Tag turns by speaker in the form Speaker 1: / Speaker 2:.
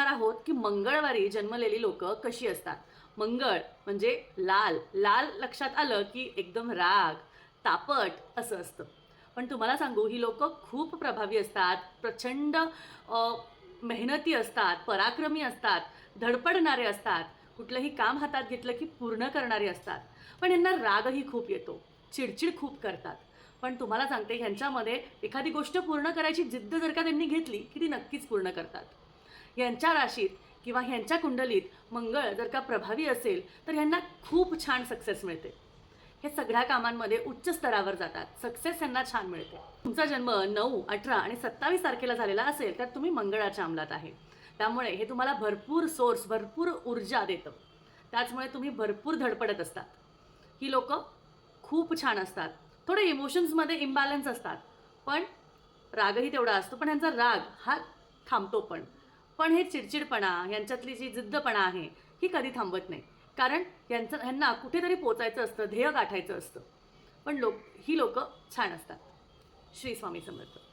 Speaker 1: बघणार आहोत की मंगळवारी जन्मलेली लोक कशी असतात. मंगळ म्हणजे लाल. लाल लक्षात आलं की एकदम राग तापट असं असतं. पण तुम्हाला सांगू ही लोक खूप प्रभावी असतात प्रचंड मेहनती असतात पराक्रमी असतात धडपडणारे असतात. कुठलंही काम हातात घेतलं की पूर्ण करणारे असतात. पण यांना रागही खूप येतो चिडचिड खूप करतात. पण तुम्हाला सांगते ह्यांच्यामध्ये एखादी गोष्ट पूर्ण करायची जिद्द जर का त्यांनी घेतली की ती नक्कीच पूर्ण करतात. यांच्या राशीत किंवा ह्यांच्या कुंडलीत मंगळ जर का प्रभावी असेल तर ह्यांना खूप छान सक्सेस मिळते. हे सगळ्या कामांमध्ये उच्च स्तरावर जातात. सक्सेस यांना छान मिळते. तुमचा जन्म नऊ अठरा आणि सत्तावीस तारखेला झालेला असेल तर तुम्ही मंगळाच्या अंमलात आहे. त्यामुळे हे तुम्हाला भरपूर सोर्स भरपूर ऊर्जा देतं. त्याचमुळे तुम्ही भरपूर धडपडत असतात. ही लोक खूप छान असतात. थोडे इमोशन्समध्ये इम्बॅलन्स असतात. पण रागही तेवढा असतो. पण यांचा राग हा थांबतो पण. पण हे चिडचिडपणा यांच्यातली जी जिद्दपणा आहे ही कधी थांबत नाही. कारण यांचं ह्यांना कुठेतरी पोचायचं असतं ध्येय गाठायचं असतं. पण लोक ही लोक छान असतात. श्री स्वामी समर्थ.